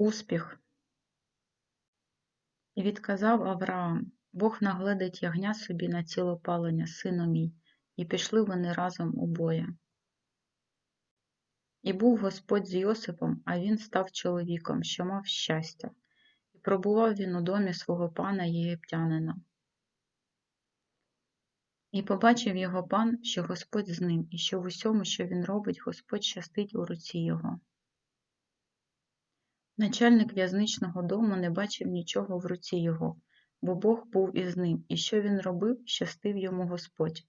Успіх. І відказав Авраам, Бог нагледить ягня собі на цілопалення, сину мій, і пішли вони разом обоє. І був Господь з Йосипом, а він став чоловіком, що мав щастя, і пробував він у домі свого пана єгиптянина. І побачив його пан, що Господь з ним, і що в усьому, що він робить, Господь щастить у руці його. Начальник в'язничного дому не бачив нічого в руці його, бо Бог був із ним, і що він робив, щастив йому Господь.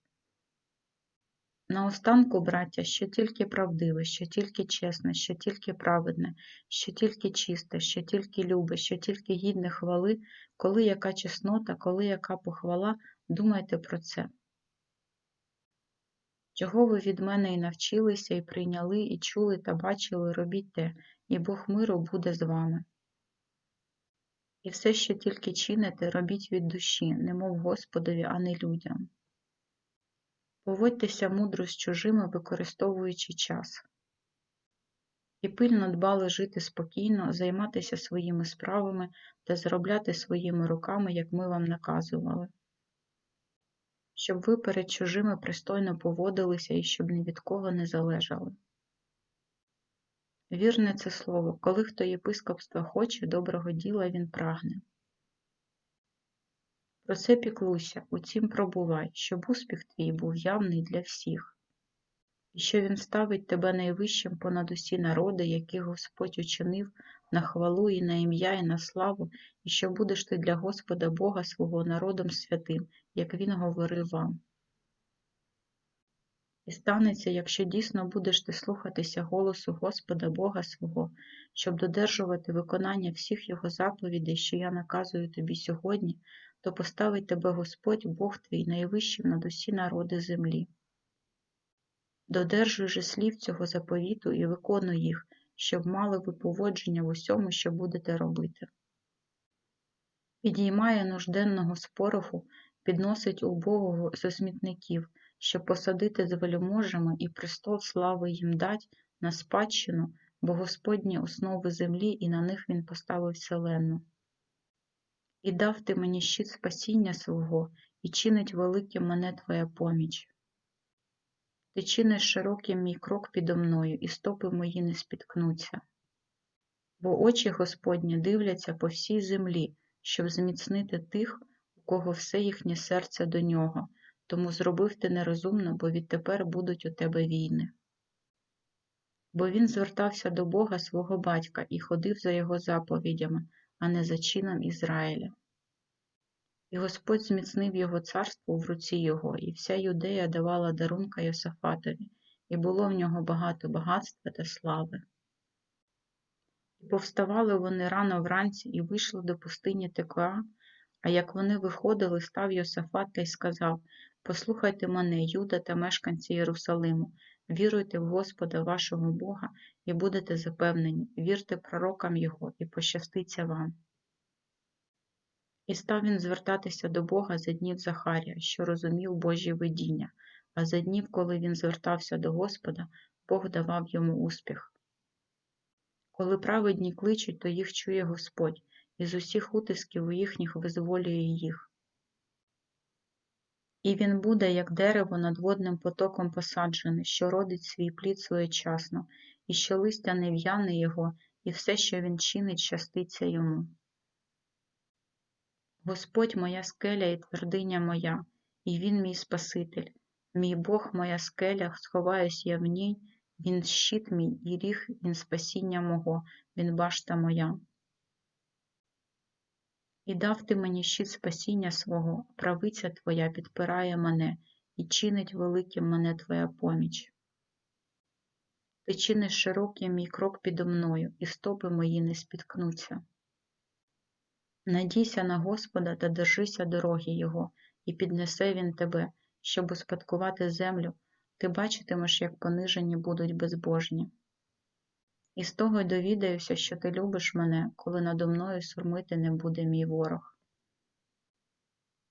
Наостанку, браття, що тільки правдиве, що тільки чесне, що тільки праведне, що тільки чисте, що тільки любе, що тільки гідне хвали, коли яка чеснота, коли яка похвала, думайте про це. Чого ви від мене і навчилися, і прийняли, і чули та бачили, робіть те, і Бог миру буде з вами. І все, що тільки чините, робіть від душі, немов Господові, а не людям. Поводьтеся мудро з чужими, використовуючи час. І пильно дбали жити спокійно, займатися своїми справами та заробляти своїми руками, як ми вам наказували щоб ви перед чужими пристойно поводилися і щоб ні від кого не залежали. Вірне це слово, коли хто єпископства хоче, доброго діла він прагне. Про це піклуйся, у цім пробувай, щоб успіх твій був явний для всіх, і що він ставить тебе найвищим понад усі народи, які Господь учинив на хвалу і на ім'я, і на славу, і що будеш ти для Господа Бога свого народом святим, як Він говорив вам. І станеться, якщо дійсно будеш ти слухатися голосу Господа Бога свого, щоб додержувати виконання всіх Його заповідей, що я наказую тобі сьогодні, то поставить тебе Господь Бог твій найвищим над усі народи землі. Додержуй же слів цього заповіту і виконуй їх, щоб мали ви поводження в усьому, що будете робити. Підіймає нужденного з пороху, підносить убогого зо смітників, щоб посадити з вельможами і престол слави їм дать на спадщину, бо Господні основи землі, і на них він поставив вселенну. І дав ти мені щит спасіння свого, і чинить великим мене твоя поміч. Ти чиниш широким мій крок підо мною, і стопи мої не спіткнуться. Бо очі Господні дивляться по всій землі, щоб зміцнити тих, у кого все їхнє серце до нього, тому зробив ти нерозумно, бо відтепер будуть у тебе війни. Бо він звертався до Бога свого батька і ходив за його заповідями, а не за чином Ізраїля. І Господь зміцнив його царство в руці його, і вся юдея давала дарунка Йосафатові, і було в нього багато багатства та слави. І повставали вони рано вранці і вийшли до пустині Текла, а як вони виходили, став Йосафат та й сказав Послухайте мене, Юда та мешканці Єрусалиму, віруйте в Господа вашого Бога і будете запевнені, вірте пророкам Його, і пощаститься вам. І став він звертатися до Бога за днів Захарія, що розумів Божі видіння, а за днів, коли він звертався до Господа, Бог давав йому успіх. Коли праведні кличуть, то їх чує Господь, і з усіх утисків у їхніх визволює їх. І він буде, як дерево над водним потоком посаджене, що родить свій плід своєчасно, і що листя не в'яне його, і все, що він чинить, щаститься йому. Господь моя скеля і твердиня моя, і Він мій Спаситель, мій Бог моя скеля, сховаюсь я в ній, Він щит мій і ріг, Він спасіння мого, Він башта моя. І дав ти мені щит спасіння свого, правиця Твоя підпирає мене, і чинить великим мене Твоя поміч. Ти чиниш широкий мій крок підо мною, і стопи мої не спіткнуться. Надійся на Господа та держися дороги Його, і піднесе Він тебе, щоб успадкувати землю, ти бачитимеш, як понижені будуть безбожні. І з того й довідаюся, що ти любиш мене, коли надо мною сурмити не буде мій ворог.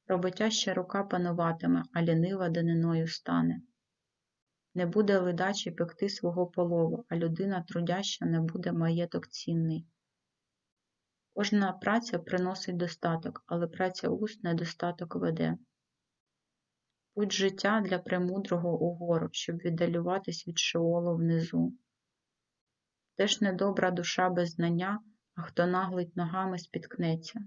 Роботяща рука пануватиме, а лінива даниною стане. Не буде ледачі пекти свого полову, а людина трудяща не буде маєток цінний. Кожна праця приносить достаток, але праця уст недостаток веде. Путь життя для премудрого угору, щоб віддалюватись від шеолу внизу. Теж недобра душа без знання, а хто наглить ногами спіткнеться.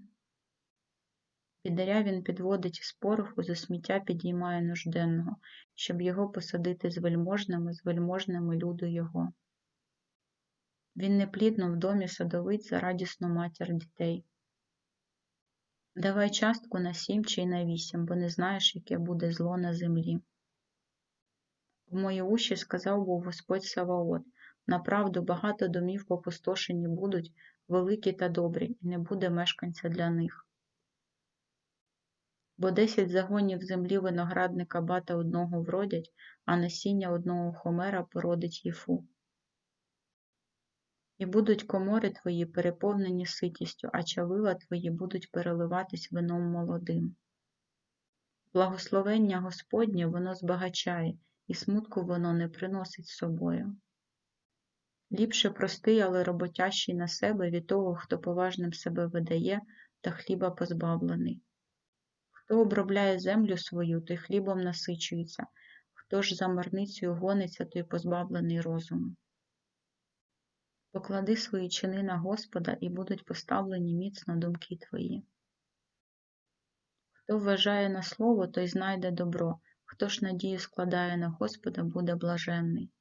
Бідаря він підводить із пороху, за сміття підіймає нужденного, щоб його посадити з вельможними, з вельможними люду його. Він неплідно в домі садовить за радісну матір дітей. Давай частку на сім чи на вісім, бо не знаєш, яке буде зло на землі. В мої уші сказав був Господь Саваот направду багато домів попустошені будуть, великі та добрі, і не буде мешканця для них. Бо десять загонів землі виноградника бата одного вродять, а насіння одного хомера породить їфу. І будуть комори твої переповнені ситістю, а чавила твої будуть переливатись вином молодим. Благословення Господнє воно збагачає, і смутку воно не приносить з собою. Ліпше простий, але роботящий на себе від того, хто поважним себе видає та хліба позбавлений. Хто обробляє землю свою, той хлібом насичується, хто ж за марницею гониться, той позбавлений розуму. Поклади свої чини на Господа і будуть поставлені міцно думки твої. Хто вважає на слово, той знайде добро, хто ж надію складає на Господа, буде блаженний.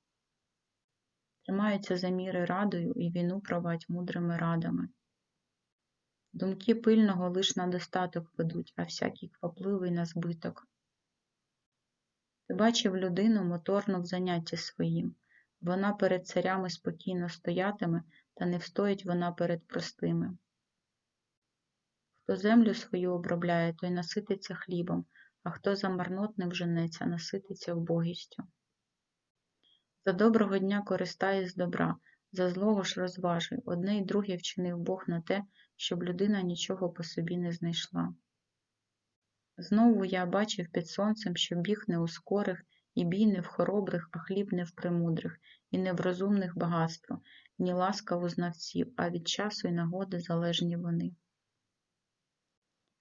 Тримаються за міри радою і війну провадь мудрими радами. Думки пильного лиш на достаток ведуть, а всякий квапливий на збиток. Ти бачив людину моторну в занятті своїм, вона перед царями спокійно стоятиме, та не встоїть вона перед простими. Хто землю свою обробляє, той насититься хлібом, а хто за марнотним женеться, насититься вбогістю. За доброго дня користає з добра, за злого ж розважуй, одне й друге вчинив Бог на те, щоб людина нічого по собі не знайшла. Знову я бачив під сонцем, що біг не у скорих, і бій не в хоробрих, а хліб не в премудрих, і не в розумних багатство, ні ласка у знавців, а від часу і нагоди залежні вони.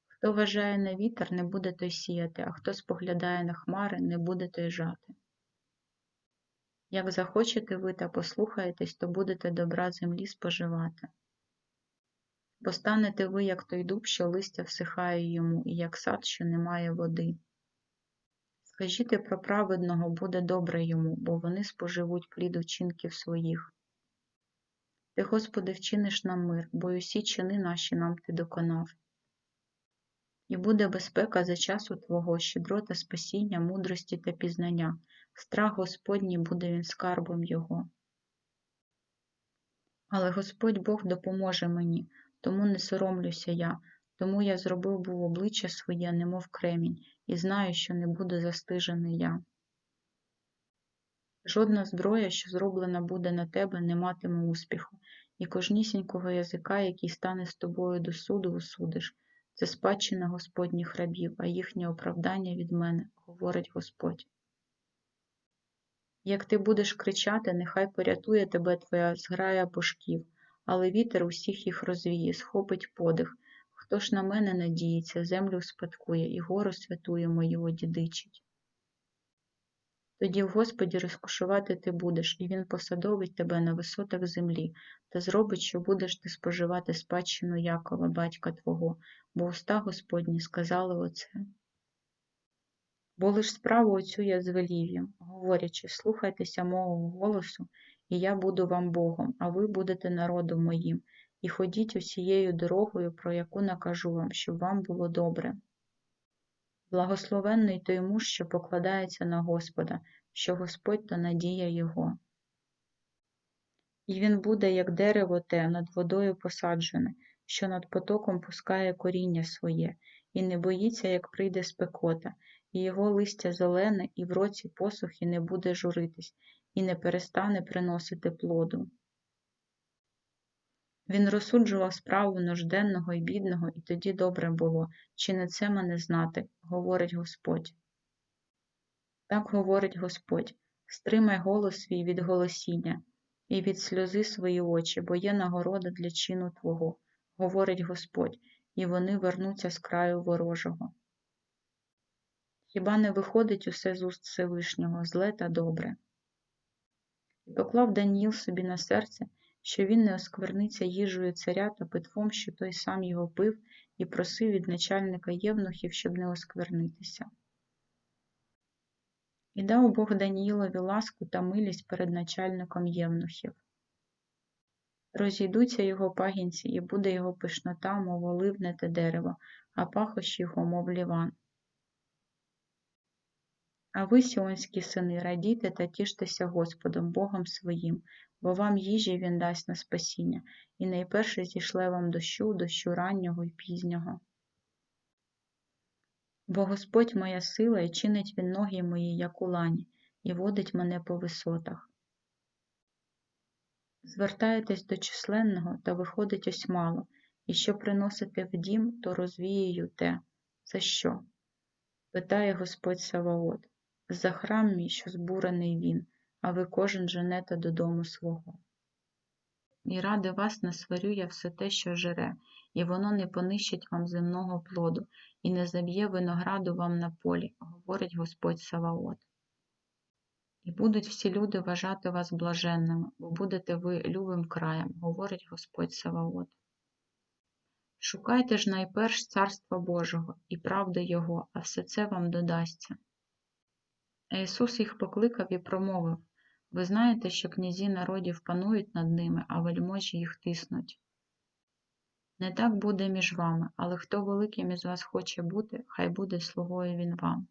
Хто вважає на вітер, не буде той сіяти, а хто споглядає на хмари, не буде той жати. Як захочете ви та послухаєтесь, то будете добра землі споживати. Бо станете ви, як той дуб, що листя всихає йому, і як сад, що не має води. Скажіть про праведного буде добре йому, бо вони споживуть плід учинків своїх. Ти, Господи, вчиниш нам мир, бо й усі чини наші нам ти доконав. І буде безпека за часу Твого, щедрота спасіння, мудрості та пізнання, страх Господній буде він скарбом Його. Але Господь Бог допоможе мені, тому не соромлюся я, тому я зробив був обличчя своє, немов кремінь, і знаю, що не буду застижений я. Жодна зброя, що зроблена буде на тебе, не матиме успіху, і кожнісінького язика, який стане з тобою до суду, усудиш. Це спадщина Господніх рабів, а їхнє оправдання від мене, говорить Господь. Як ти будеш кричати, нехай порятує тебе твоя зграя пушків, але вітер усіх їх розвіє, схопить подих. Хто ж на мене надіється, землю спадкує і гору святую мою одідичить. Тоді в Господі розкошувати ти будеш, і Він посадовить тебе на висотах землі, та зробить, що будеш ти споживати спадщину Якова, батька Твого, бо уста Господні сказали оце. Бо лиш справу оцю я звелів їм, говорячи, слухайтеся мого голосу, і я буду вам Богом, а ви будете народом моїм, і ходіть усією дорогою, про яку накажу вам, щоб вам було добре. Благословенний той муж, що покладається на Господа, що Господь то надія Його. І він буде, як дерево те, над водою посаджене, що над потоком пускає коріння своє, і не боїться, як прийде спекота, і його листя зелене, і в році посухи не буде журитись, і не перестане приносити плоду. Він розсуджував справу нужденного і бідного, і тоді добре було, чи не це мене знати, говорить Господь. Так говорить Господь стримай голос свій від голосіння і від сльози свої очі, бо є нагорода для чину Твого, говорить Господь, і вони вернуться з краю ворожого. Хіба не виходить усе з уст Всевишнього, зле та добре? І поклав Даніїл собі на серце, що він не оскверниться їжею царя та питвом, що той сам його пив, і просив від начальника євнухів, щоб не осквернитися. І дав Бог Даніїлові ласку та милість перед начальником євнухів. Розійдуться його пагінці, і буде його пишнота, мов оливне те дерево, а пахощі його, мов ліван. А ви, сіонські сини, радійте та тіштеся Господом, Богом своїм, бо вам їжі Він дасть на спасіння, і найперше зійшле вам дощу, дощу раннього і пізнього. Бо Господь моя сила, і чинить він ноги мої, як у лані, і водить мене по висотах. Звертаєтесь до численного, та виходить ось мало, і що приносите в дім, то розвією те. За що? Питає Господь Саваот. За храм мій, що збурений він, а ви кожен женете додому свого. І ради вас не сварю я все те, що жере, і воно не понищить вам земного плоду, і не заб'є винограду вам на полі, говорить Господь Саваот. І будуть всі люди вважати вас блаженними, бо будете ви любим краєм, говорить Господь Саваот. Шукайте ж найперш Царства Божого і правди Його, а все це вам додасться. А Ісус їх покликав і промовив Ви знаєте, що князі народів панують над ними, а вельможі їх тиснуть. Не так буде між вами, але хто великим із вас хоче бути, хай буде слугою він вам.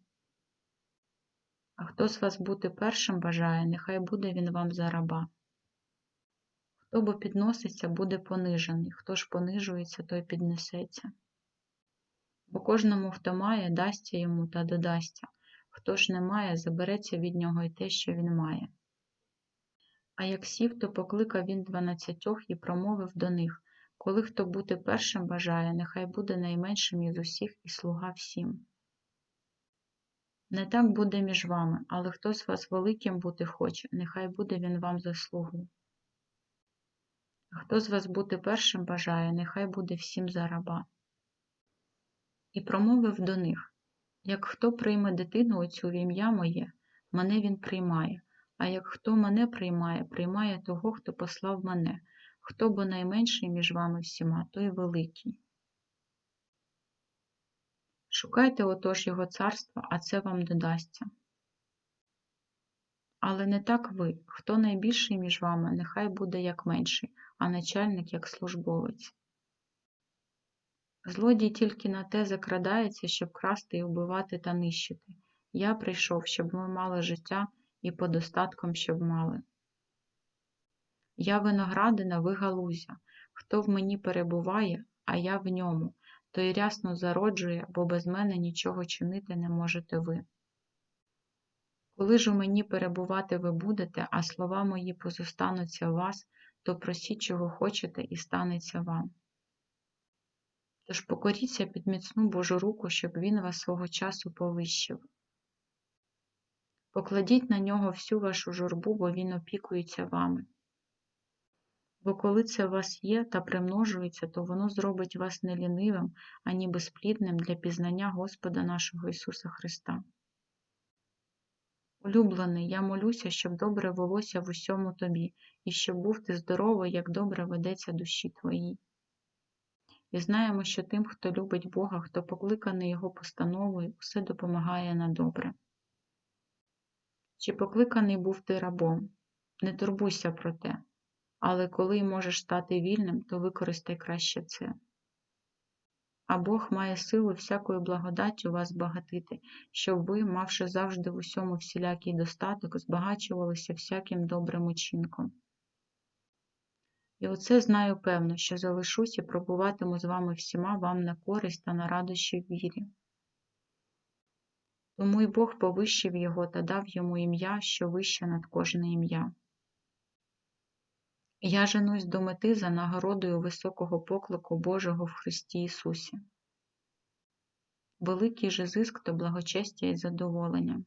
А хто з вас бути першим бажає, нехай буде він вам за раба. Хто бо підноситься, буде понижений, хто ж понижується, той піднесеться. Бо кожному, хто має, дасться йому та додасться, хто ж не має, забереться від нього й те, що він має. А як сів, то покликав він дванадцятьох і промовив до них коли хто бути першим бажає, нехай буде найменшим із усіх і слуга всім. Не так буде між вами, але хто з вас великим бути хоче, нехай буде він вам за слугу. Хто з вас бути першим бажає, нехай буде всім за раба. І промовив до них як хто прийме дитину оцю в ім'я моє, мене він приймає, а як хто мене приймає, приймає того, хто послав мене, хто бо найменший між вами всіма, той великий. Шукайте отож Його царства, а це вам додасться. Але не так ви, хто найбільший між вами, нехай буде як менший, а начальник як службовець. Злодій тільки на те закрадається, щоб красти і вбивати та нищити. Я прийшов, щоб ми мали життя і по достаткам, щоб мали. Я виноградина, ви галузя, хто в мені перебуває, а я в ньому, той рясно зароджує, бо без мене нічого чинити не можете ви. Коли ж у мені перебувати ви будете, а слова мої позостануться в вас, то просіть, чого хочете, і станеться вам. Тож покоріться під міцну Божу руку, щоб він вас свого часу повищив. Покладіть на нього всю вашу журбу, бо він опікується вами. Бо коли це у вас є та примножується, то воно зробить вас не лінивим, ані безплідним для пізнання Господа нашого Ісуса Христа. Улюблений, я молюся, щоб добре велося в усьому тобі, і щоб був ти здоровий, як добре ведеться душі твоїй. І знаємо, що тим, хто любить Бога, хто покликаний Його постановою, усе допомагає на добре. Чи покликаний був ти рабом? Не турбуйся про те але коли можеш стати вільним, то використай краще це. А Бог має силу всякою благодаттю вас багатити, щоб ви, мавши завжди в усьому всілякий достаток, збагачувалися всяким добрим учинком. І оце знаю певно, що залишусь і пробуватиму з вами всіма вам на користь та на радощі в вірі. Тому й Бог повищив його та дав йому ім'я, що вище над кожне ім'я. Я женусь до мети за нагородою високого поклику Божого в Христі Ісусі. Великий же зиск то благочестя і задоволення.